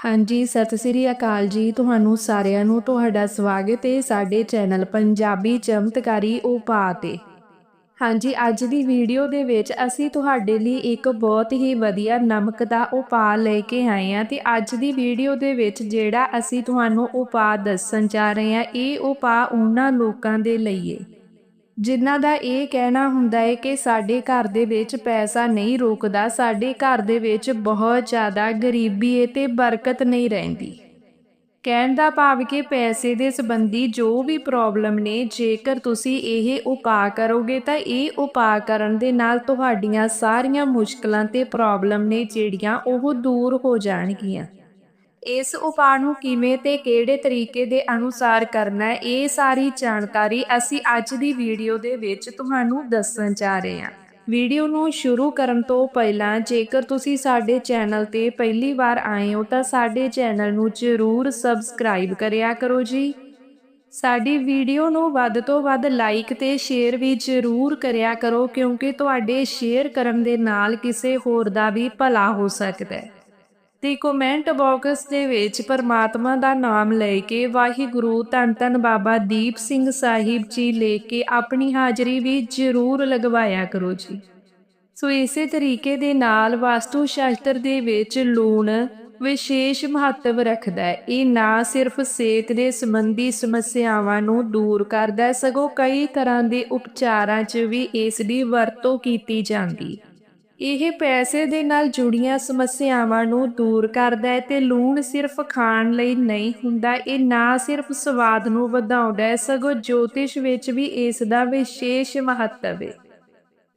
ਹਾਂਜੀ, ਸਤਿ ਸ੍ਰੀ ਅਕਾਲ ਜੀ। ਤੁਹਾਨੂੰ ਸਾਰਿਆਂ ਨੂੰ ਤੁਹਾਡਾ ਸਵਾਗਤ ਹੈ ਸਾਡੇ ਚੈਨਲ ਪੰਜਾਬੀ ਚਮਤਕਾਰੀ ਉਪਾਅ ਤੇ। ਹਾਂਜੀ, ਅੱਜ ਦੀ ਵੀਡੀਓ ਦੇ ਵਿੱਚ ਅਸੀਂ ਤੁਹਾਡੇ ਲਈ ਇੱਕ ਬਹੁਤ ਹੀ ਵਧੀਆ ਨਮਕ ਦਾ ਉਪਾਅ ਲੈ ਕੇ ਆਏ ਹਾਂ ਤੇ ਅੱਜ ਦੀ ਵੀਡੀਓ ਦੇ ਵਿੱਚ ਜਿਹੜਾ ਅਸੀਂ ਤੁਹਾਨੂੰ ਉਪਾਅ ਦੱਸਣ ਜਾ ਰਹੇ ਹਾਂ, ਇਹ ਉਪਾਅ ਉਹਨਾਂ ਲੋਕਾਂ ਦੇ ਲਈ ਹੈ ਜਿਨ੍ਹਾਂ ਦਾ ਇਹ ਕਹਿਣਾ ਹੁੰਦਾ ਹੈ ਕਿ ਸਾਡੇ ਘਰ ਦੇ ਵਿੱਚ ਪੈਸਾ ਨਹੀਂ ਰੋਕਦਾ, ਸਾਡੇ ਘਰ ਦੇ ਵਿੱਚ ਬਹੁਤ ਜ਼ਿਆਦਾ ਗਰੀਬੀ ਹੈ ਤੇ ਬਰਕਤ ਨਹੀਂ ਰਹਿੰਦੀ। ਕਹਿਣ ਦਾ ਭਾਵ ਕਿ ਪੈਸੇ ਦੇ ਸੰਬੰਧੀ ਜੋ ਵੀ ਪ੍ਰੋਬਲਮ ਨੇ, ਜੇਕਰ ਤੁਸੀਂ ਇਹ ਉਪਾਅ ਕਰੋਗੇ ਤਾਂ ਇਹ ਉਪਾਅ ਕਰਨ ਦੇ ਨਾਲ ਤੁਹਾਡੀਆਂ ਸਾਰੀਆਂ ਮੁਸ਼ਕਲਾਂ ਤੇ ਪ੍ਰੋਬਲਮ ਨੇ ਜਿਹੜੀਆਂ ਉਹ ਦੂਰ ਹੋ ਜਾਣਗੀਆਂ। ਇਸ ਉਪਾਅ ਨੂੰ ਕਿਵੇਂ ਤੇ ਕਿਹੜੇ ਤਰੀਕੇ ਦੇ ਅਨੁਸਾਰ ਕਰਨਾ ਹੈ, ਇਹ ਸਾਰੀ ਜਾਣਕਾਰੀ ਅਸੀਂ ਅੱਜ ਦੀ ਵੀਡੀਓ ਦੇ ਵਿੱਚ ਤੁਹਾਨੂੰ ਦੱਸਣ ਜਾ ਰਹੇ ਹਾਂ। ਵੀਡੀਓ ਨੂੰ ਸ਼ੁਰੂ ਕਰਨ ਤੋਂ ਪਹਿਲਾਂ ਜੇਕਰ ਤੁਸੀਂ ਸਾਡੇ ਚੈਨਲ ਤੇ ਪਹਿਲੀ ਵਾਰ ਆਏ ਹੋ ਤਾਂ ਸਾਡੇ ਚੈਨਲ ਨੂੰ ਜ਼ਰੂਰ ਸਬਸਕ੍ਰਾਈਬ ਕਰਿਆ ਕਰੋ ਜੀ। ਸਾਡੀ ਵੀਡੀਓ ਨੂੰ ਵੱਧ ਤੋਂ ਵੱਧ ਲਾਈਕ ਤੇ ਸ਼ੇਅਰ ਵੀ ਜ਼ਰੂਰ ਕਰਿਆ ਕਰੋ ਕਿਉਂਕਿ ਤੁਹਾਡੇ ਸ਼ੇਅਰ ਕਰਨ ਦੇ ਨਾਲ ਕਿਸੇ ਹੋਰ ਦਾ ਵੀ ਭਲਾ ਹੋ ਸਕਦਾ ਹੈ। ਤੇ ਕਮੈਂਟ ਬਾਕਸ ਦੇ ਵਿੱਚ ਪਰਮਾਤਮਾ ਦਾ ਨਾਮ ਲੈ ਕੇ ਵਾਹਿਗੁਰੂ ਧੰਨ ਧੰਨ ਬਾਬਾ ਦੀਪ ਸਿੰਘ ਸਾਹਿਬ ਜੀ ਲੈ ਕੇ ਆਪਣੀ ਹਾਜ਼ਰੀ ਵੀ ਜ਼ਰੂਰ ਲਗਵਾਇਆ ਕਰੋ ਜੀ। ਸੋ ਇਸੇ ਤਰੀਕੇ ਦੇ ਨਾਲ ਵਾਸਤੂ ਸ਼ਾਸਤਰ ਦੇ ਵਿੱਚ ਲੂਣ ਵਿਸ਼ੇਸ਼ ਮਹੱਤਵ ਰੱਖਦਾ ਹੈ। ਇਹ ਨਾ ਸਿਰਫ ਸਿਹਤ ਦੇ ਸੰਬੰਧੀ ਸਮੱਸਿਆਵਾਂ ਨੂੰ ਦੂਰ ਕਰਦਾ ਹੈ, ਸਗੋਂ ਕਈ ਤਰ੍ਹਾਂ ਦੇ ਉਪਚਾਰਾਂ 'ਚ ਵੀ ਇਸ ਦੀ ਵਰਤੋਂ ਕੀਤੀ ਜਾਂਦੀ ਹੈ। ਇਹ ਪੈਸੇ ਦੇ ਨਾਲ ਜੁੜੀਆਂ ਸਮੱਸਿਆਵਾਂ ਨੂੰ ਦੂਰ ਕਰਦਾ ਹੈ ਤੇ ਲੂਣ ਸਿਰਫ ਖਾਣ ਲਈ ਨਹੀਂ ਹੁੰਦਾ, ਇਹ ਨਾ ਸਿਰਫ ਸਵਾਦ ਨੂੰ ਵਧਾਉਂਦਾ ਹੈ, ਸਗੋਂ ਜੋਤਿਸ਼ ਵਿੱਚ ਵੀ ਇਸ ਦਾ ਵਿਸ਼ੇਸ਼ ਮਹੱਤਵ ਹੈ।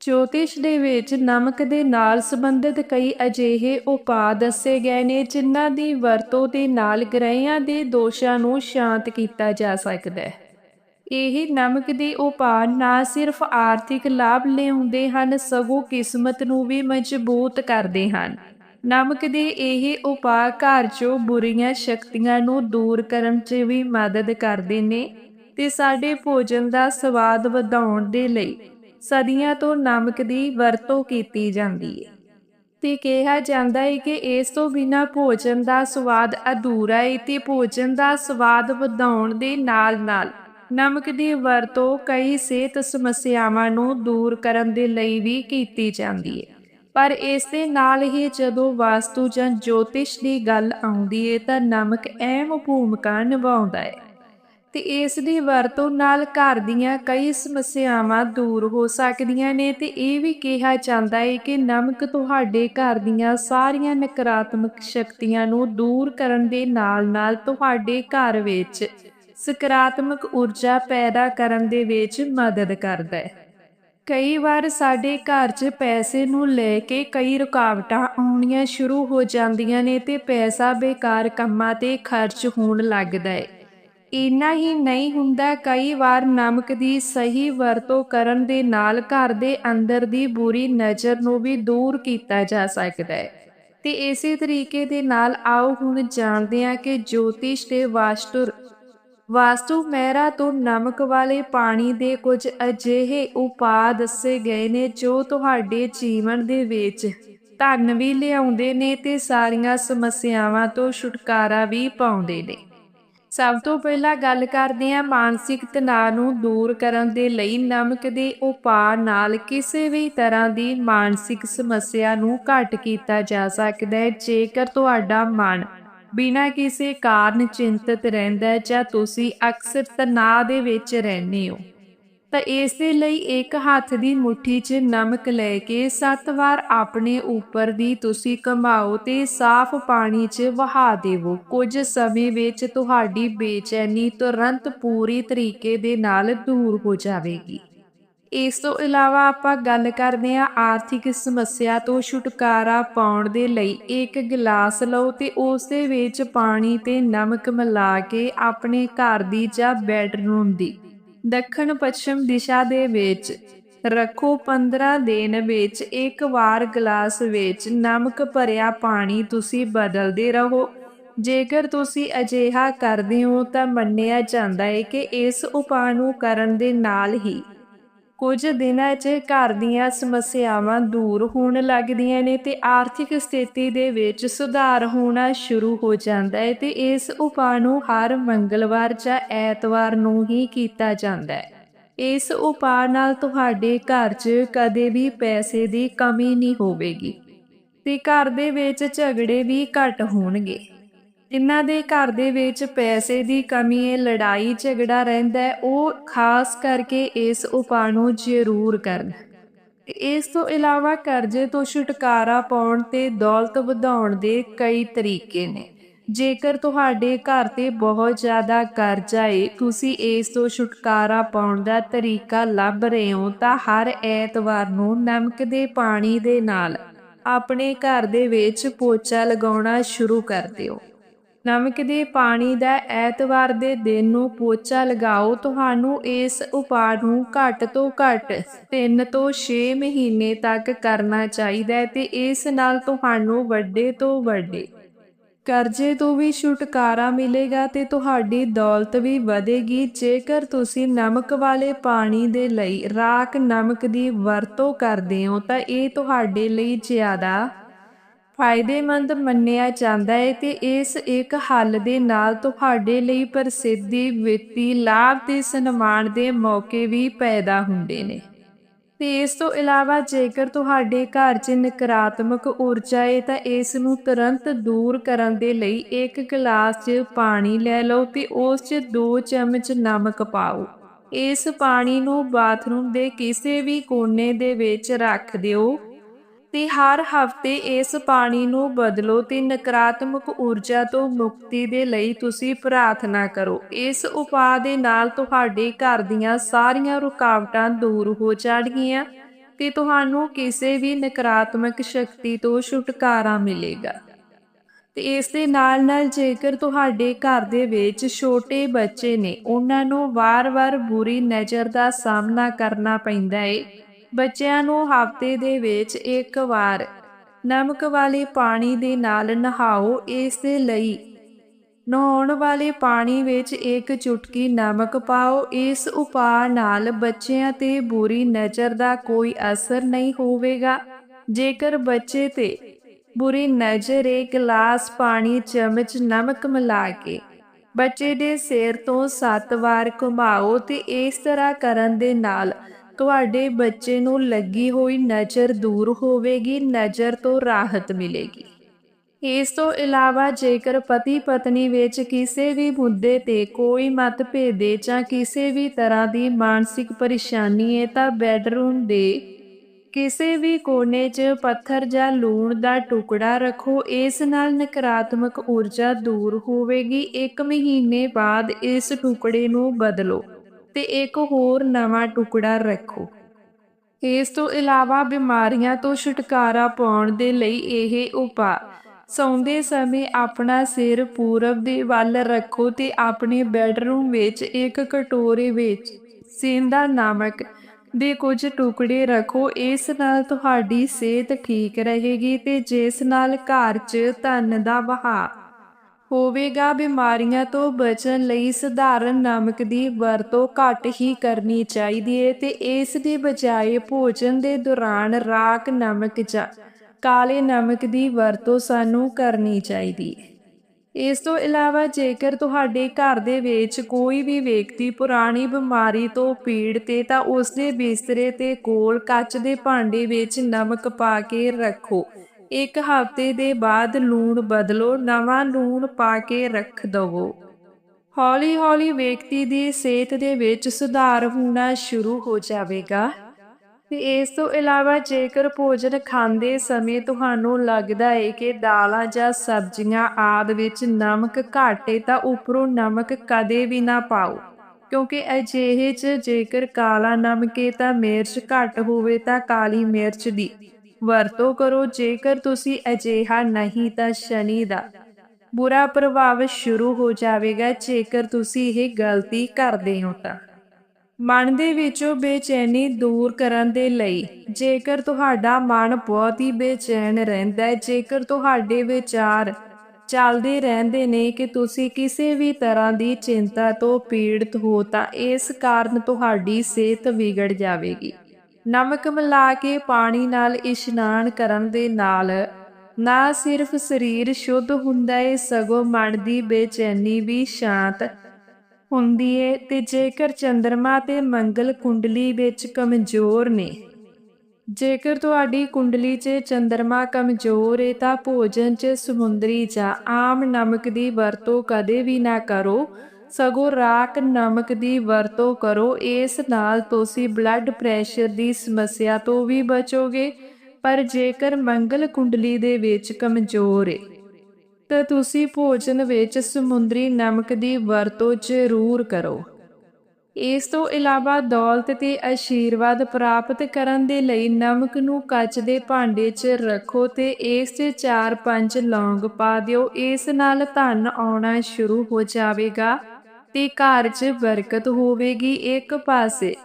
ਜੋਤਿਸ਼ ਦੇ ਵਿੱਚ ਨਮਕ ਦੇ ਨਾਲ ਸੰਬੰਧਿਤ ਕਈ ਅਜਿਹੇ ਉਪਾਅ ਦੱਸੇ ਗਏ ਨੇ, ਜਿਨ੍ਹਾਂ ਦੀ ਵਰਤੋਂ ਦੇ ਨਾਲ ਗ੍ਰਹਿਆਂ ਦੇ ਦੋਸ਼ਾਂ ਨੂੰ ਸ਼ਾਂਤ ਕੀਤਾ ਜਾ ਸਕਦਾ ਹੈ। ਇਹ ਨਮਕ ਦੇ ਉਪਾਅ ਨਾ ਸਿਰਫ ਆਰਥਿਕ ਲਾਭ ਲਿਆਉਂਦੇ ਹਨ, ਸਗੋਂ ਕਿਸਮਤ ਨੂੰ ਵੀ ਮਜ਼ਬੂਤ ਕਰਦੇ ਹਨ। ਨਮਕ ਦੇ ਇਹ ਉਪਾਅ ਘਰ 'ਚੋਂ ਬੁਰੀਆਂ ਸ਼ਕਤੀਆਂ ਨੂੰ ਦੂਰ ਕਰਨ 'ਚ ਵੀ ਮਦਦ ਕਰਦੇ ਨੇ ਤੇ ਸਾਡੇ ਭੋਜਨ ਦਾ ਸਵਾਦ ਵਧਾਉਣ ਦੇ ਲਈ ਸਦੀਆਂ ਤੋਂ ਨਮਕ ਦੀ ਵਰਤੋਂ ਕੀਤੀ ਜਾਂਦੀ ਹੈ ਤੇ ਕਿਹਾ ਜਾਂਦਾ ਹੈ ਕਿ ਇਸ ਤੋਂ ਬਿਨਾ ਭੋਜਨ ਦਾ ਸਵਾਦ ਅਧੂਰਾ ਹੈ ਤੇ ਭੋਜਨ ਦਾ ਸਵਾਦ ਵਧਾਉਣ ਦੇ ਨਾਲ-ਨਾਲ ਨਮਕ ਦੀ ਵਰਤੋਂ ਕਈ ਸਿਹਤ ਸਮੱਸਿਆਵਾਂ ਨੂੰ ਦੂਰ ਕਰਨ ਦੇ ਲਈ ਵੀ ਕੀਤੀ ਜਾਂਦੀ ਹੈ ਪਰ ਇਸ ਦੇ ਨਾਲ ਹੀ ਜਦੋਂ ਵਾਸਤੂ ਜਾਂ ਜੋਤਿਸ਼ ਦੀ ਗੱਲ ਆਉਂਦੀ ਹੈ ਤਾਂ ਨਮਕ ਅਹਿਮ ਭੂਮਿਕਾ ਨਿਭਾਉਂਦਾ ਹੈ ਤੇ ਇਸ ਦੀ ਵਰਤੋਂ ਨਾਲ ਘਰ ਦੀਆਂ ਕਈ ਸਮੱਸਿਆਵਾਂ ਦੂਰ ਹੋ ਸਕਦੀਆਂ ਨੇ ਤੇ ਇਹ ਵੀ ਕਿਹਾ ਜਾਂਦਾ ਹੈ ਕਿ ਨਮਕ ਤੁਹਾਡੇ ਘਰ ਦੀਆਂ ਸਾਰੀਆਂ ਨਕਾਰਾਤਮਕ ਸ਼ਕਤੀਆਂ ਨੂੰ ਦੂਰ ਕਰਨ ਦੇ ਨਾਲ-ਨਾਲ ਤੁਹਾਡੇ ਘਰ ਵਿੱਚ ਸਕਾਰਾਤਮਕ ਊਰਜਾ ਪੈਦਾ ਕਰਨ ਦੇ ਵਿੱਚ ਮਦਦ ਕਰਦਾ ਹੈ। ਕਈ ਵਾਰ ਸਾਡੇ ਘਰ 'ਚ ਪੈਸੇ ਨੂੰ ਲੈ ਕੇ ਕਈ ਰੁਕਾਵਟਾਂ ਆਉਣੀਆਂ ਸ਼ੁਰੂ ਹੋ ਜਾਂਦੀਆਂ ਨੇ ਤੇ ਪੈਸਾ ਬੇਕਾਰ ਕੰਮਾਂ ਤੇ ਖਰਚ ਹੋਣ ਲੱਗਦਾ ਹੈ। ਇੰਨਾ ਹੀ ਨਹੀਂ ਹੁੰਦਾ, ਕਈ ਵਾਰ ਨਮਕ ਦੀ ਸਹੀ ਵਰਤੋਂ ਕਰਨ ਦੇ ਨਾਲ ਘਰ ਦੇ ਅੰਦਰ ਦੀ ਬੁਰੀ ਨਜ਼ਰ ਨੂੰ ਵੀ ਦੂਰ ਕੀਤਾ ਜਾ ਸਕਦਾ ਹੈ। ਤੇ ਇਸੇ ਤਰੀਕੇ ਦੇ ਨਾਲ ਆਓ ਹੁਣ ਜਾਣਦੇ ਹਾਂ ਕਿ ਜੋਤਿਸ਼ ਤੇ ਵਾਸਤੂ ਵਾਸਤੂ ਮਹਿਰਾ ਤੋਂ ਨਮਕ ਵਾਲੇ ਪਾਣੀ ਦੇ ਕੁਝ ਅਜਿਹੇ ਉਪਾਅ ਦੱਸੇ ਗਏ ਨੇ ਜੋ ਤੁਹਾਡੇ ਜੀਵਨ ਦੇ ਵਿੱਚ ਧਨ ਵੀ ਲਿਆਉਂਦੇ ਨੇ ਤੇ ਸਾਰੀਆਂ ਸਮੱਸਿਆਵਾਂ ਤੋਂ ਛੁਟਕਾਰਾ ਵੀ ਪਾਉਂਦੇ ਨੇ। ਸਭ ਤੋਂ ਪਹਿਲਾਂ ਗੱਲ ਕਰਦੇ ਹਾਂ ਮਾਨਸਿਕ ਤਣਾਅ ਨੂੰ ਦੂਰ ਕਰਨ ਦੇ ਲਈ ਨਮਕ ਦੇ ਉਪਾਅ ਨਾਲ ਕਿਸੇ ਵੀ ਤਰ੍ਹਾਂ ਦੀ ਮਾਨਸਿਕ ਸਮੱਸਿਆ ਨੂੰ ਘੱਟ ਕੀਤਾ ਜਾ ਸਕਦਾ ਹੈ। ਜੇਕਰ ਤੁਹਾਡਾ ਮਨ ਬਿਨਾਂ ਕਿਸੇ ਕਾਰਨ ਚਿੰਤਤ ਰਹਿੰਦਾ ਹੈ, ਜਾਂ ਤੁਸੀਂ ਅਕਸਰ ਤਣਾਅ ਦੇ ਵਿੱਚ ਰਹਿੰਦੇ ਹੋ, ਤਾਂ ਇਸ ਦੇ ਲਈ ਇੱਕ ਹੱਥ ਦੀ ਮੁਠੀ 'ਚ ਨਮਕ ਲੈ ਕੇ ਸੱਤ ਵਾਰ ਆਪਣੇ ਉੱਪਰ ਦੀ ਤੁਸੀਂ ਘਮਾਓ ਤੇ ਸਾਫ਼ ਪਾਣੀ 'ਚ ਵਹਾ ਦੇਵੋ। ਕੁਝ ਸਮੇਂ ਵਿੱਚ ਤੁਹਾਡੀ ਬੇਚੈਨੀ ਤੁਰੰਤ ਪੂਰੀ ਤਰੀਕੇ ਦੇ ਨਾਲ ਦੂਰ ਹੋ ਜਾਵੇਗੀ। ਇਸ ਤੋਂ ਇਲਾਵਾ ਆਪਾਂ ਗੱਲ ਕਰਦੇ ਹਾਂ ਆਰਥਿਕ ਸਮੱਸਿਆ ਤੋਂ ਛੁਟਕਾਰਾ ਪਾਉਣ ਦੇ ਲਈ। ਇੱਕ ਗਲਾਸ ਲਓ ਤੇ ਉਸ ਦੇ ਵਿੱਚ ਪਾਣੀ ਤੇ ਨਮਕ ਮਿਲਾ ਕੇ ਆਪਣੇ ਘਰ ਦੀ ਜਾਂ ਬੈਡਰੂਮ ਦੀ। ਦੱਖਣ ਪੱਛਮ ਦਿਸ਼ਾ ਦੇ ਵਿੱਚ ਰੱਖੋ 15 ਦਿਨ ਵਿੱਚ ਇੱਕ ਵਾਰ ਗਲਾਸ ਵਿੱਚ ਨਮਕ ਭਰਿਆ ਪਾਣੀ ਤੁਸੀਂ ਬਦਲਦੇ ਰਹੋ। ਜੇਕਰ ਤੁਸੀਂ ਅਜਿਹਾ ਕਰਦੇ ਹੋ ਤਾਂ ਮੰਨਿਆ ਜਾਂਦਾ ਹੈ ਕਿ ਇਸ ਉਪਾਅ ਨੂੰ ਕਰਨ ਦੇ ਨਾਲ ਹੀ ਕੁਝ ਦਿਨਾਂ 'ਚ ਘਰ ਦੀਆਂ ਸਮੱਸਿਆਵਾਂ ਦੂਰ ਹੋਣ ਲੱਗਦੀਆਂ ਨੇ ਤੇ ਆਰਥਿਕ ਸਥਿਤੀ ਦੇ ਵਿੱਚ ਸੁਧਾਰ ਹੋਣਾ ਸ਼ੁਰੂ ਹੋ ਜਾਂਦਾ ਹੈ ਤੇ ਇਸ ਉਪਾਅ ਨੂੰ ਹਰ ਮੰਗਲਵਾਰ ਜਾਂ ਐਤਵਾਰ ਨੂੰ ਹੀ ਕੀਤਾ ਜਾਂਦਾ ਹੈ। ਇਸ ਉਪਾਅ ਨਾਲ ਤੁਹਾਡੇ ਘਰ 'ਚ ਕਦੇ ਵੀ ਪੈਸੇ ਦੀ ਕਮੀ ਨਹੀਂ ਹੋਵੇਗੀ ਤੇ ਘਰ ਦੇ ਵਿੱਚ ਝਗੜੇ ਵੀ ਘਟ ਹੋਣਗੇ। ਇਹਨਾਂ ਦੇ ਘਰ ਦੇ ਵਿੱਚ ਪੈਸੇ ਦੀ ਕਮੀ ਹੈ, ਲੜਾਈ ਝਗੜਾ ਰਹਿੰਦਾ ਉਹ ਖਾਸ ਕਰਕੇ ਇਸ ਉਪਾਅ ਨੂੰ ਜ਼ਰੂਰ ਕਰਨ। ਇਸ ਤੋਂ ਇਲਾਵਾ ਕਰਜ਼ੇ ਤੋਂ ਛੁਟਕਾਰਾ ਪਾਉਣ ਤੇ ਦੌਲਤ ਵਧਾਉਣ ਦੇ ਕਈ ਤਰੀਕੇ ਨੇ। ਜੇਕਰ ਤੁਹਾਡੇ ਘਰ ਤੇ ਬਹੁਤ ਜ਼ਿਆਦਾ ਕਰਜ਼ਾ ਏ, ਤੁਸੀਂ ਇਸ ਤੋਂ ਛੁਟਕਾਰਾ ਪਾਉਣ ਦਾ ਤਰੀਕਾ ਲੱਭ ਰਹੇ ਹੋ ਤਾਂ ਹਰ ਐਤਵਾਰ ਨੂੰ ਨਮਕ ਦੇ ਪਾਣੀ ਦੇ ਨਾਲ ਆਪਣੇ ਘਰ ਦੇ ਵਿੱਚ ਪੋਚਾ ਲਗਾਉਣਾ ਸ਼ੁਰੂ ਕਰ ਦਿਓ। ਨਮਕ ਦੇ ਪਾਣੀ ਦਾ ਐਤਵਾਰ ਦੇ ਦਿਨ ਨੂੰ ਪੋਚਾ ਲਗਾਓ। ਤੁਹਾਨੂੰ ਇਸ ਉਪਾਅ ਨੂੰ ਘੱਟ ਤੋਂ ਘੱਟ 3 ਤੋਂ 6 ਮਹੀਨੇ ਤੱਕ ਕਰਨਾ ਚਾਹੀਦਾ ਹੈ ਤੇ ਇਸ ਨਾਲ ਤੁਹਾਨੂੰ ਵੱਡੇ ਤੋਂ ਵੱਡੇ ਕਰਜ਼ੇ ਤੋਂ ਵੀ ਛੁਟਕਾਰਾ ਮਿਲੇਗਾ ਤੇ ਤੁਹਾਡੀ ਦੌਲਤ ਵੀ ਵਧੇਗੀ। ਜੇਕਰ ਤੁਸੀਂ ਨਮਕ ਵਾਲੇ ਪਾਣੀ ਦੇ ਲਈ ਰਾਕ ਨਮਕ ਦੀ ਵਰਤੋਂ ਕਰਦੇ ਹੋ ਤਾਂ ਇਹ ਤੁਹਾਡੇ ਲਈ ਜ਼ਿਆਦਾ ਫਾਇਦੇਮੰਦ ਮੰਨਿਆ ਜਾਂਦਾ ਹੈ ਤੇ ਇਸ ਇੱਕ ਹੱਲ ਦੇ ਨਾਲ ਤੁਹਾਡੇ ਲਈ ਪ੍ਰਸਿੱਧੀ ਵਿੱਤੀ ਲਾਭ ਤੇ ਸਨਮਾਨ ਦੇ ਮੌਕੇ ਵੀ ਪੈਦਾ ਹੁੰਦੇ ਨੇ। ਤੇ ਇਸ ਤੋਂ ਇਲਾਵਾ ਜੇਕਰ ਤੁਹਾਡੇ ਘਰ 'ਚ ਨਕਾਰਾਤਮਕ ਊਰਜਾ ਹੈ ਤਾਂ ਇਸ ਨੂੰ ਤੁਰੰਤ ਦੂਰ ਕਰਨ ਦੇ ਲਈ ਇੱਕ ਗਲਾਸ 'ਚ ਪਾਣੀ ਲੈ ਲਓ ਤੇ ਉਸ 'ਚ 2 ਚਮਚ ਨਮਕ ਪਾਓ। ਇਸ ਪਾਣੀ ਨੂੰ ਬਾਥਰੂਮ ਦੇ ਕਿਸੇ ਵੀ ਕੋਨੇ ਦੇ ਵਿੱਚ ਰੱਖ ਦਿਓ। ਤੇ ਹਰ ਹਫ਼ਤੇ ਇਸ ਪਾਣੀ ਨੂੰ ਬਦਲੋ ਤੇ ਨਕਾਰਾਤਮਕ ਊਰਜਾ ਤੋਂ ਮੁਕਤੀ ਦੇ ਲਈ ਤੁਸੀਂ ਪ੍ਰਾਰਥਨਾ ਕਰੋ। ਇਸ ਉਪਾਅ ਦੇ ਨਾਲ ਤੁਹਾਡੇ ਘਰ ਦੀਆਂ ਸਾਰੀਆਂ ਰੁਕਾਵਟਾਂ ਦੂਰ ਹੋ ਜਾਣਗੀਆਂ ਤੇ ਤੁਹਾਨੂੰ ਕਿਸੇ ਵੀ ਨਕਾਰਾਤਮਕ ਸ਼ਕਤੀ ਤੋਂ ਛੁਟਕਾਰਾ ਮਿਲੇਗਾ। ਤੇ ਇਸ ਦੇ ਨਾਲ ਨਾਲ ਜੇਕਰ ਤੁਹਾਡੇ ਘਰ ਦੇ ਵਿੱਚ ਛੋਟੇ ਬੱਚੇ ਨੇ, ਉਹਨਾਂ ਨੂੰ ਵਾਰ-ਵਾਰ ਬੁਰੀ ਨਜ਼ਰ ਦਾ ਸਾਹਮਣਾ ਕਰਨਾ ਪੈਂਦਾ ਏ। ਬੱਚਿਆਂ ਨੂੰ ਹਫ਼ਤੇ ਦੇ ਵਿੱਚ ਇੱਕ ਵਾਰ। ਨਮਕ ਵਾਲੇ ਪਾਣੀ ਦੇ ਨਾਲ ਨਹਾਓ, ਇਸ ਦੇ ਲਈ। ਨਹਾਉਣ ਵਾਲੇ ਪਾਣੀ ਵਿੱਚ ਇੱਕ ਚੁਟਕੀ ਨਮਕ ਪਾਓ, ਇਸ ਉਪਾਅ ਨਾਲ ਬੱਚਿਆਂ ਤੇ ਬੁਰੀ ਨਜ਼ਰ ਦਾ ਕੋਈ ਅਸਰ ਨਹੀਂ ਹੋਵੇਗਾ। ਜੇਕਰ ਬੱਚੇ ਤੇ ਬੁਰੀ ਨਜ਼ਰ ਇੱਕ ਗਲਾਸ ਪਾਣੀ, ਚਮਚ ਨਮਕ ਮਿਲਾ ਕੇ ਬੱਚੇ ਦੇ ਸਿਰ ਤੋਂ 7 ਵਾਰ ਘੁਮਾਓ ਤੇ ਇਸ ਤਰ੍ਹਾਂ ਕਰਨ ਦੇ ਨਾਲ ਤੁਹਾਡੇ ਬੱਚੇ ਨੂੰ ਲੱਗੀ ਹੋਈ ਨਜ਼ਰ ਦੂਰ ਹੋਵੇਗੀ, ਨਜ਼ਰ ਤੋਂ ਰਾਹਤ ਮਿਲੇਗੀ। ਇਸ ਤੋਂ ਇਲਾਵਾ ਜੇਕਰ ਪਤੀ ਪਤਨੀ ਵਿੱਚ ਕਿਸੇ ਵੀ ਮੁੱਦੇ ਤੇ ਕੋਈ ਮਤਭੇਦ ਹੈ ਜਾਂ ਕਿਸੇ ਵੀ ਤਰ੍ਹਾਂ ਦੀ ਮਾਨਸਿਕ ਪਰੇਸ਼ਾਨੀ ਹੈ, ਤਾਂ ਬੈਡਰੂਮ ਦੇ ਕਿਸੇ ਵੀ ਕੋਨੇ 'ਚ ਪੱਥਰ ਜਾਂ ਲੂਣ ਦਾ ਟੁਕੜਾ ਰੱਖੋ। ਇਸ ਨਾਲ ਨਕਾਰਾਤਮਕ ਊਰਜਾ ਦੂਰ ਹੋਵੇਗੀ। 1 ਮਹੀਨੇ ਬਾਅਦ ਇਸ ਟੁਕੜੇ ਨੂੰ ਬਦਲੋ। ਤੇ ਇੱਕ ਹੋਰ ਨਵਾਂ ਟੁਕੜਾ ਰੱਖੋ। ਇਸ ਤੋਂ ਇਲਾਵਾ ਬਿਮਾਰੀਆਂ ਤੋਂ ਛੁਟਕਾਰਾ ਪਾਉਣ ਦੇ ਲਈ ਇਹ ਉਪਾਅ। ਸੌਂਦੇ ਸਮੇਂ ਆਪਣਾ ਸਿਰ ਪੂਰਬ ਦੇ ਵੱਲ ਰੱਖੋ ਤੇ ਆਪਣੇ ਬੈਡਰੂਮ ਵਿੱਚ ਇੱਕ ਕਟੋਰੇ ਵਿੱਚ ਸੇਂਦਾ ਨਾਮਕ ਦੇ ਕੁਝ ਟੁਕੜੇ ਰੱਖੋ। ਇਸ ਨਾਲ ਤੁਹਾਡੀ ਸਿਹਤ ਠੀਕ ਰਹੇਗੀ ਤੇ ਜਿਸ ਨਾਲ ਘਰ 'ਚ ਧਨ ਦਾ ਵਹਾਅ ਹੋਵੇਗਾ ਬਿਮਾਰੀਆਂ ਤੋਂ ਬਚਣ ਲਈ ਸਧਾਰਨ ਨਮਕ ਦੀ ਵਰਤੋਂ ਘੱਟ ਹੀ ਕਰਨੀ ਚਾਹੀਦੀ ਹੈ ਤੇ ਇਸ ਦੀ ਬਜਾਏ ਭੋਜਨ ਦੇ ਦੌਰਾਨ ਰਾਕ ਨਮਕ ਜਾਂ ਕਾਲੇ ਨਮਕ ਦੀ ਵਰਤੋਂ ਸਾਨੂੰ ਕਰਨੀ ਚਾਹੀਦੀ ਹੈ ਇਸ ਤੋਂ ਇਲਾਵਾ ਜੇਕਰ ਤੁਹਾਡੇ ਘਰ ਦੇ ਵਿੱਚ ਕੋਈ ਵੀ ਵਿਅਕਤੀ ਪੁਰਾਣੀ ਬਿਮਾਰੀ ਤੋਂ ਪੀੜਤ ਹੈ ਤਾਂ ਉਸ ਦੇ ਬਿਸਤਰੇ ਤੇ ਕੋਲ ਕੱਚ ਦੇ ਭਾਂਡੇ ਵਿੱਚ ਨਮਕ ਪਾ ਕੇ ਰੱਖੋ। ਇੱਕ ਹਫ਼ਤੇ ਦੇ ਬਾਅਦ ਲੂਣ ਬਦਲੋ, ਨਵਾਂ ਲੂਣ ਪਾ ਕੇ ਰੱਖ ਦਵੋ। ਹੌਲੀ-ਹੌਲੀ ਵਿਅਕਤੀ ਦੀ ਸਿਹਤ ਦੇ ਵਿੱਚ ਸੁਧਾਰ ਹੋਣਾ ਸ਼ੁਰੂ ਹੋ ਜਾਵੇਗਾ। ਤੇ ਇਸ ਤੋਂ ਇਲਾਵਾ ਜੇਕਰ ਭੋਜਨ ਖਾਂਦੇ ਸਮੇਂ ਤੁਹਾਨੂੰ ਲੱਗਦਾ ਹੈ ਕਿ ਦਾਲਾਂ ਜਾਂ ਸਬਜ਼ੀਆਂ ਆਦ ਵਿੱਚ ਨਮਕ ਘੱਟ ਘਾਟੇ ਤਾਂ ਉੱਪਰੋਂ ਨਮਕ ਕਦੇ ਵੀ ਨਾ ਪਾਓ। ਕਿਉਂਕਿ ਅਜਿਹੇ 'ਚ ਜੇਕਰ ਕਾਲਾ ਨਮਕ ਤਾਂ ਮਿਰਚ ਘੱਟ ਹੋਵੇ ਤਾਂ ਕਾਲੀ ਮਿਰਚ ਦੀ। ਵਰਤੋਂ ਕਰੋ, ਜੇਕਰ ਤੁਸੀਂ ਅਜਿਹਾ ਨਹੀਂ ਤਾਂ ਸ਼ਨੀ ਦਾ ਬੁਰਾ ਪ੍ਰਭਾਵ ਸ਼ੁਰੂ ਹੋ ਜਾਵੇਗਾ, ਜੇਕਰ ਤੁਸੀਂ ਇਹ ਗਲਤੀ ਕਰਦੇ ਹੋ ਤਾਂ। ਮਨ ਦੇ ਵਿੱਚੋਂ ਬੇਚੈਨੀ ਦੂਰ ਕਰਨ ਦੇ ਲਈ, ਜੇਕਰ ਤੁਹਾਡਾ ਮਨ ਬਹੁਤ ਹੀ ਬੇਚੈਨ ਰਹਿੰਦਾ ਹੈ, ਜੇਕਰ ਤੁਹਾਡੇ ਵਿਚਾਰ ਚੱਲਦੇ ਰਹਿੰਦੇ ਨੇ ਕਿ ਤੁਸੀਂ ਕਿਸੇ ਵੀ ਤਰ੍ਹਾਂ ਦੀ ਚਿੰਤਾ ਤੋਂ ਪੀੜਤ ਹੋ ਤਾਂ ਇਸ ਕਾਰਨ ਤੁਹਾਡੀ ਸਿਹਤ ਵਿਗੜ ਜਾਵੇਗੀ। ਨਮਕ ਮਿਲਾ ਕੇ ਪਾਣੀ ਨਾਲ ਇਸ਼ਨਾਨ ਕਰਨ ਦੇ ਨਾਲ ਨਾ ਸਿਰਫ ਸਰੀਰ ਸ਼ੁੱਧ ਹੁੰਦਾ ਏ, ਸਗੋਂ ਮਨ ਦੀ ਬੇਚੈਨੀ ਵੀ ਸ਼ਾਂਤ ਹੁੰਦੀ ਏ। ਤੇ ਜੇਕਰ ਚੰ드ਰਮਾ ਤੇ ਮੰਗਲ ਕੁੰਡਲੀ ਵਿੱਚ ਕਮਜ਼ੋਰ ਨੇ, ਜੇਕਰ ਤੁਹਾਡੀ ਕੁੰਡਲੀ 'ਚ ਚੰਦਰਮਾ ਕਮਜ਼ੋਰ ਏ, ਤਾਂ ਭੋਜਨ 'ਚ ਸਮੁੰਦਰੀ ਜਾਂ ਆਮ ਨਮਕ ਦੀ ਵਰਤੋਂ ਕਦੇ ਵੀ ਨਾ ਕਰੋ। ਸਗੋਂ ਰਾਕ ਨਮਕ ਦੀ ਵਰਤੋਂ ਕਰੋ, ਇਸ ਨਾਲ ਤੁਸੀਂ ਬਲੱਡ ਪ੍ਰੈਸ਼ਰ ਦੀ ਸਮੱਸਿਆ ਤੋਂ ਵੀ ਬਚੋਗੇ, ਪਰ ਜੇਕਰ ਮੰਗਲ ਕੁੰਡਲੀ ਦੇ ਵਿੱਚ ਕਮਜ਼ੋਰ ਏ, ਤਾਂ ਤੁਸੀਂ ਭੋਜਨ ਵਿੱਚ ਸਮੁੰਦਰੀ ਨਮਕ ਦੀ ਵਰਤੋਂ ਜ਼ਰੂਰ ਕਰੋ। ਇਸ ਤੋਂ ਇਲਾਵਾ ਦੌਲਤ ਤੇ ਆਸ਼ੀਰਵਾਦ ਪ੍ਰਾਪਤ ਕਰਨ ਦੇ ਲਈ ਨਮਕ ਨੂੰ ਕੱਚ ਦੇ ਭਾਂਡੇ 'ਚ ਰੱਖੋ ਤੇ ਇਸ 'ਚ 4-5 ਲੌਂਗ ਪਾ ਦਿਓ, ਇਸ ਨਾਲ ਧਨ ਆਉਣਾ ਸ਼ੁਰੂ ਹੋ ਜਾਵੇਗਾ। ਤੇ ਘਰ 'ਚ ਬਰਕਤ ਹੋਵੇਗੀ ਇੱਕ ਪਾਸੇ।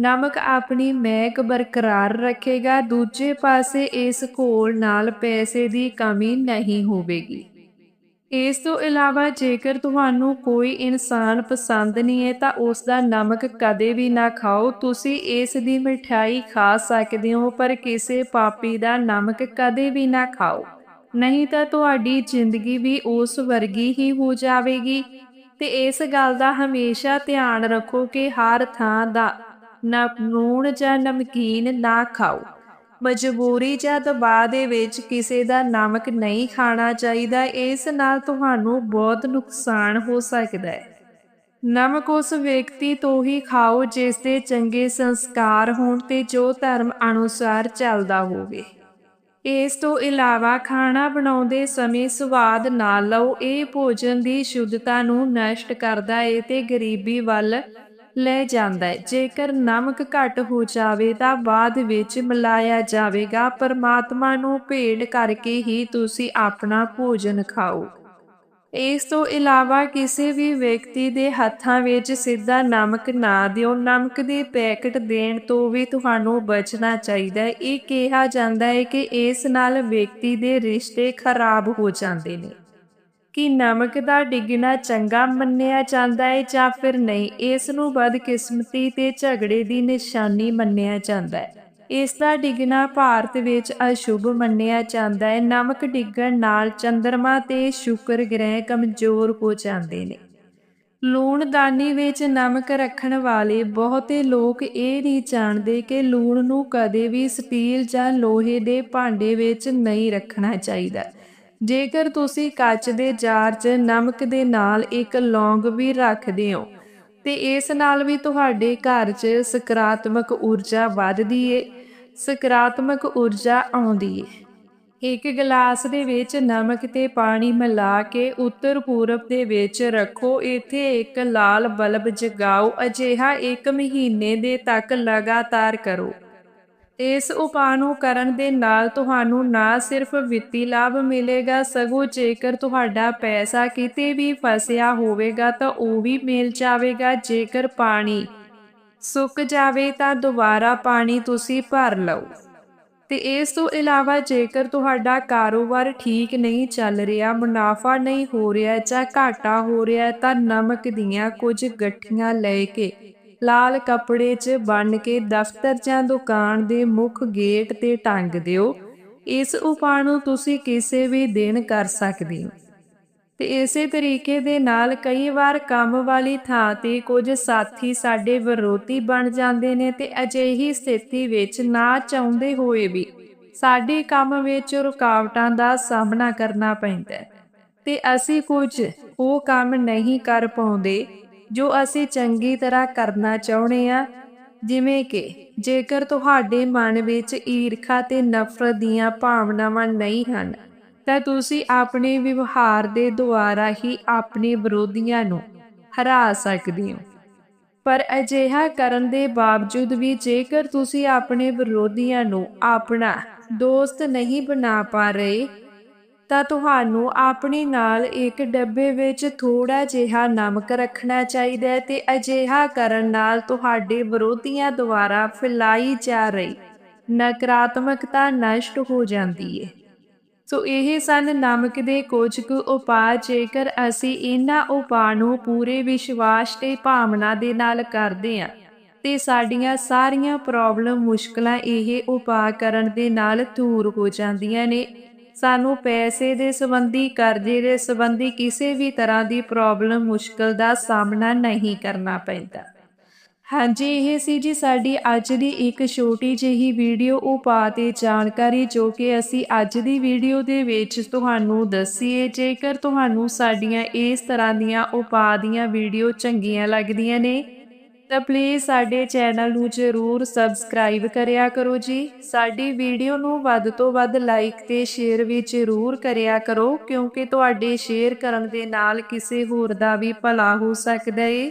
ਨਮਕ ਆਪਣੀ ਮਹਿਕ ਬਰਕਰਾਰ ਰੱਖੇਗਾ, ਦੂਜੇ ਪਾਸੇ ਇਸ ਘੋਲ ਨਾਲ ਪੈਸੇ ਦੀ ਕਮੀ ਨਹੀਂ ਹੋਵੇਗੀ। ਇਸ ਤੋਂ ਇਲਾਵਾ ਜੇਕਰ ਤੁਹਾਨੂੰ ਕੋਈ ਇਨਸਾਨ ਪਸੰਦ ਨਹੀਂ ਹੈ, ਤਾਂ ਉਸ ਦਾ ਨਮਕ ਕਦੇ ਵੀ ਨਾ ਖਾਓ। ਤੁਸੀਂ ਇਸ ਦੀ ਮਠਿਆਈ ਖਾ ਸਕਦੇ ਹੋ, ਪਰ ਕਿਸੇ ਪਾਪੀ ਦਾ ਨਮਕ ਕਦੇ ਵੀ ਨਾ ਖਾਓ। ਨਹੀਂ ਤਾਂ ਤੁਹਾਡੀ ਜ਼ਿੰਦਗੀ ਵੀ ਉਸ ਵਰਗੀ ਹੀ ਹੋ ਜਾਵੇਗੀ। ਤੇ ਇਸ ਗੱਲ ਦਾ ਹਮੇਸ਼ਾ ਧਿਆਨ ਰੱਖੋ ਕਿ ਹਰ ਥਾਂ ਦਾ ਨਾ ਨੂਣ ਜਾਂ ਨਮਕੀਨ ਨਾ ਖਾਓ। ਮਜਬੂਰੀ ਜਾਂ ਦਬਾਅ ਦੇ ਵਿੱਚ ਕਿਸੇ ਦਾ ਨਮਕ ਨਹੀਂ ਖਾਣਾ ਚਾਹੀਦਾ, ਇਸ ਨਾਲ ਤੁਹਾਨੂੰ ਬਹੁਤ ਨੁਕਸਾਨ ਹੋ ਸਕਦਾ ਹੈ। ਨਮਕ ਉਸ ਵਿਅਕਤੀ ਤੋਂ ਹੀ ਖਾਓ ਜਿਸ ਦੇ ਚੰਗੇ ਸੰਸਕਾਰ ਹੋਣ ਤੇ ਜੋ ਧਰਮ ਅਨੁਸਾਰ ਚੱਲਦਾ ਹੋਵੇ। ਇਸ ਤੋਂ ਇਲਾਵਾ ਖਾਣਾ ਬਣਾਉਂਦੇ ਸਮੇਂ ਸਵਾਦ ਨਾ ਲਓ, ਇਹ ਭੋਜਨ ਦੀ ਸ਼ੁੱਧਤਾ ਨੂੰ ਨਸ਼ਟ ਕਰਦਾ ਏ ਤੇ ਗਰੀਬੀ ਵੱਲ ਲੈ ਜਾਂਦਾ ਹੈ ਜੇਕਰ ਨਮਕ ਘੱਟ ਹੋ ਜਾਵੇ ਤਾਂ ਬਾਅਦ ਵਿੱਚ ਮਿਲਾਇਆ ਜਾਵੇਗਾ। ਪਰਮਾਤਮਾ ਨੂੰ ਭੇਡ ਕਰਕੇ ਹੀ ਤੁਸੀਂ ਆਪਣਾ ਭੋਜਨ ਖਾਓ। ਇਸ ਤੋਂ ਇਲਾਵਾ ਕਿਸੇ ਵੀ ਵਿਅਕਤੀ ਦੇ ਹੱਥਾਂ ਵਿੱਚ ਸਿੱਧਾ ਨਮਕ ਨਾ ਦਿਓ। ਨਮਕ ਦੇ ਪੈਕਟ ਦੇਣ ਤੋਂ ਵੀ ਤੁਹਾਨੂੰ ਬਚਣਾ ਚਾਹੀਦਾ ਹੈ। ਇਹ ਕਿਹਾ ਜਾਂਦਾ ਹੈ ਕਿ ਇਸ ਨਾਲ ਵਿਅਕਤੀ ਦੇ ਰਿਸ਼ਤੇ ਖਰਾਬ ਹੋ ਜਾਂਦੇ ਨੇ। ਕਿ ਨਮਕ ਦਾ ਡਿੱਗਣਾ ਚੰਗਾ ਮੰਨਿਆ ਜਾਂਦਾ ਹੈ ਜਾਂ ਫਿਰ ਨਹੀਂ? ਇਸ ਨੂੰ ਬਦਕਿਸਮਤੀ ਤੇ ਝਗੜੇ ਦੀ ਨਿਸ਼ਾਨੀ ਮੰਨਿਆ ਜਾਂਦਾ ਹੈ। ਇਸ ਦਾ ਡਿੱਗਣਾ ਭਾਰਤ ਵਿੱਚ ਅਸ਼ੁਭ ਮੰਨਿਆ ਜਾਂਦਾ ਹੈ। ਨਮਕ ਡਿੱਗਣ ਨਾਲ ਚੰ드ਰਮਾ ਤੇ ਸ਼ੁਕਰ ਗ੍ਰਹਿ ਕਮਜ਼ੋਰ ਹੋ ਜਾਂਦੇ ਨੇ। ਲੂਣਦਾਨੀ ਵਿੱਚ ਨਮਕ ਰੱਖਣ ਵਾਲੇ ਬਹੁਤੇ ਲੋਕ ਇਹ ਨਹੀਂ ਜਾਣਦੇ ਕਿ ਲੂਣ ਨੂੰ ਕਦੇ ਵੀ ਸਟੀਲ ਜਾਂ ਲੋਹੇ ਦੇ ਭਾਂਡੇ ਵਿੱਚ ਨਹੀਂ ਰੱਖਣਾ ਚਾਹੀਦਾ। ਜੇਕਰ ਤੁਸੀਂ ਕੱਚ ਦੇ ਜਾਰ 'ਚ ਨਮਕ ਦੇ ਨਾਲ ਇੱਕ ਲੌਂਗ ਵੀ ਰੱਖਦੇ ਹੋ, ਤੇ ਇਸ ਨਾਲ ਵੀ ਤੁਹਾਡੇ ਘਰ 'ਚ ਸਕਾਰਾਤਮਕ ਊਰਜਾ ਵੱਧਦੀ ਏ। ਸਕਾਰਾਤਮਕ ਊਰਜਾ ਆਉਂਦੀ ਏ। ਇੱਕ ਗਲਾਸ ਦੇ ਵਿੱਚ ਨਮਕ ਤੇ ਪਾਣੀ ਮਿਲਾ ਕੇ ਉੱਤਰ ਪੂਰਬ ਦੇ ਵਿੱਚ ਰੱਖੋ। ਇੱਥੇ ਇੱਕ ਲਾਲ ਬਲਬ ਜਗਾਓ। ਅਜਿਹਾ ਇੱਕ ਮਹੀਨੇ ਦੇ ਤੱਕ ਲਗਾਤਾਰ ਕਰੋ। ਇਸ ਉਪਾਅ ਨੂੰ ਕਰਨ ਦੇ ਨਾਲ ਤੁਹਾਨੂੰ ਨਾ ਸਿਰਫ ਵਿੱਤੀ ਲਾਭ ਮਿਲੇਗਾ, ਸਗੋਂ ਜੇਕਰ ਤੁਹਾਡਾ ਪੈਸਾ ਕਿਤੇ ਵੀ ਫਸਿਆ ਹੋਵੇਗਾ ਤਾਂ ਉਹ ਵੀ ਮਿਲ ਜਾਵੇਗਾ। ਜੇਕਰ ਪਾਣੀ ਸੁੱਕ ਜਾਵੇ ਤਾਂ ਦੁਬਾਰਾ ਪਾਣੀ ਤੁਸੀਂ ਭਰ ਲਓ। ਤੇ ਇਸ ਤੋਂ ਇਲਾਵਾ ਜੇਕਰ ਤੁਹਾਡਾ ਕਾਰੋਬਾਰ ਠੀਕ ਨਹੀਂ ਚੱਲ ਰਿਹਾ, ਮੁਨਾਫਾ ਨਹੀਂ ਹੋ ਰਿਹਾ ਜਾਂ ਘਾਟਾ ਹੋ ਰਿਹਾ, ਤਾਂ ਨਮਕ ਦੀਆਂ ਕੁਝ ਗੱਠੀਆਂ ਲੈ ਕੇ, ਲਾਲ ਕੱਪੜੇ 'ਚ ਬੰਨ ਕੇ ਦਫ਼ਤਰ ਜਾਂ ਦੁਕਾਨ ਦੇ ਮੁੱਖ ਗੇਟ ਤੇ ਟੰਗ ਦਿਓ। ਇਸ ਉਪਾਅ ਨੂੰ ਤੁਸੀਂ ਕਿਸੇ ਵੀ ਦਿਨ ਕਰ ਸਕਦੇ ਹੋ। ਤੇ ਇਸੇ ਤਰੀਕੇ ਦੇ ਨਾਲ ਕਈ ਵਾਰ ਕੰਮ ਵਾਲੀ ਥਾਂ ਤੇ ਕੁਝ ਸਾਥੀ ਸਾਡੇ ਵਿਰੋਧੀ ਬਣ ਜਾਂਦੇ ਨੇ ਤੇ ਅਜਿਹੀ ਸਥਿਤੀ ਵਿੱਚ ਨਾ ਚਾਹੁੰਦੇ ਹੋਏ ਵੀ ਸਾਡੇ ਕੰਮ ਵਿੱਚ ਰੁਕਾਵਟਾਂ ਦਾ ਸਾਹਮਣਾ ਕਰਨਾ ਪੈਂਦਾ ਤੇ ਅਸੀਂ ਕੁਝ ਉਹ ਕੰਮ ਨਹੀਂ ਕਰ ਪਾਉਂਦੇ ਜੋ ਅਸੀਂ ਚੰਗੀ ਤਰ੍ਹਾਂ ਕਰਨਾ ਚਾਹੁੰਦੇ ਆ ਜਿਵੇਂ ਕਿ ਜੇਕਰ ਤੁਹਾਡੇ ਮਨ ਵਿੱਚ ਈਰਖਾ ਤੇ ਨਫ਼ਰਤ ਦੀਆਂ ਭਾਵਨਾਵਾਂ ਨਹੀਂ ਹਨ ਤਾਂ ਤੁਸੀਂ ਆਪਣੇ ਵਿਵਹਾਰ ਦੇ ਦੁਆਰਾ ਹੀ ਆਪਣੇ ਵਿਰੋਧੀਆਂ ਨੂੰ ਹਰਾ ਸਕਦੇ ਹੋ। ਪਰ ਅਜਿਹਾ ਕਰਨ ਦੇ ਬਾਵਜੂਦ ਵੀ ਜੇਕਰ ਤੁਸੀਂ ਆਪਣੇ ਵਿਰੋਧੀਆਂ ਨੂੰ ਆਪਣਾ ਦੋਸਤ ਨਹੀਂ ਬਣਾ ਪਾ ਰਹੇ, ਤਾਂ ਤੁਹਾਨੂੰ ਆਪਣੇ ਨਾਲ ਇੱਕ ਡੱਬੇ ਵਿੱਚ ਥੋੜਾ ਜਿਹਾ ਨਮਕ ਰੱਖਣਾ ਚਾਹੀਦਾ ਹੈ ਤੇ ਅਜਿਹਾ ਕਰਨ ਨਾਲ ਤੁਹਾਡੇ ਵਿਰੋਧੀਆਂ ਦੁਆਰਾ ਫੈਲਾਈ ਜਾ ਰਹੀ ਨਕਾਰਾਤਮਕਤਾ ਨਸ਼ਟ ਹੋ ਜਾਂਦੀ ਹੈ। ਸੋ ਇਹ ਸਨ ਨਮਕ ਦੇ ਕੁਝ ਕੁ ਉਪਾਅ, ਜੇਕਰ ਅਸੀਂ ਇਹਨਾਂ ਉਪਾਅ ਨੂੰ ਪੂਰੇ ਵਿਸ਼ਵਾਸ ਤੇ ਭਾਵਨਾ ਦੇ ਨਾਲ ਕਰਦੇ ਹਾਂ, ਤੇ ਸਾਡੀਆਂ ਸਾਰੀਆਂ ਪ੍ਰੋਬਲਮ ਮੁਸ਼ਕਲਾਂ ਇਹ ਉਪਾਅ ਕਰਨ ਦੇ ਨਾਲ ਦੂਰ ਹੋ ਜਾਂਦੀਆਂ ਨੇ। ਸਾਨੂੰ ਪੈਸੇ ਦੇ ਸੰਬੰਧੀ, ਕਰਜ਼ੇ ਦੇ ਸੰਬੰਧੀ ਕਿਸੇ ਵੀ ਤਰ੍ਹਾਂ ਦੀ ਪ੍ਰੋਬਲਮ ਮੁਸ਼ਕਲ ਦਾ ਸਾਹਮਣਾ ਨਹੀਂ ਕਰਨਾ ਪੈਂਦਾ। ਹਾਂਜੀ, ਇਹ ਸੀ ਜੀ ਸਾਡੀ ਅੱਜ ਦੀ ਇੱਕ ਛੋਟੀ ਜਿਹੀ ਵੀਡੀਓ ਉਪਾਅ ਤੇ ਜਾਣਕਾਰੀ ਜੋ ਕਿ ਅਸੀਂ ਅੱਜ ਦੀ ਵੀਡੀਓ ਦੇ ਵਿੱਚ ਤੁਹਾਨੂੰ ਦੱਸੀਏ। ਜੇਕਰ ਤੁਹਾਨੂੰ ਸਾਡੀਆਂ ਇਸ ਤਰ੍ਹਾਂ ਦੀਆਂ ਉਪਾਅ ਦੀਆਂ ਵੀਡੀਓ ਚੰਗੀਆਂ ਲੱਗਦੀਆਂ ਨੇ, ਤਾਂ ਪਲੀਜ਼ ਸਾਡੇ ਚੈਨਲ ਨੂੰ ਜ਼ਰੂਰ ਸਬਸਕ੍ਰਾਈਬ ਕਰਿਆ ਕਰੋ ਜੀ। ਸਾਡੀ ਵੀਡੀਓ ਨੂੰ ਵੱਧ ਤੋਂ ਵੱਧ ਲਾਈਕ ਤੇ ਸ਼ੇਅਰ ਵੀ ਜ਼ਰੂਰ ਕਰਿਆ ਕਰੋ, ਕਿਉਂਕਿ ਤੁਹਾਡੇ ਸ਼ੇਅਰ ਕਰਨ ਦੇ ਨਾਲ ਕਿਸੇ ਹੋਰ ਦਾ ਵੀ ਭਲਾ ਹੋ ਸਕਦਾ ਏ।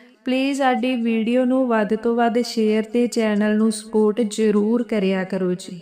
ਪਲੀਜ਼ ਸਾਡੀ ਵੀਡੀਓ ਨੂੰ ਵੱਧ ਤੋਂ ਵੱਧ ਸ਼ੇਅਰ ਤੇ ਚੈਨਲ ਨੂੰ ਸਪੋਰਟ ਜ਼ਰੂਰ ਕਰਿਆ ਕਰੋ ਜੀ।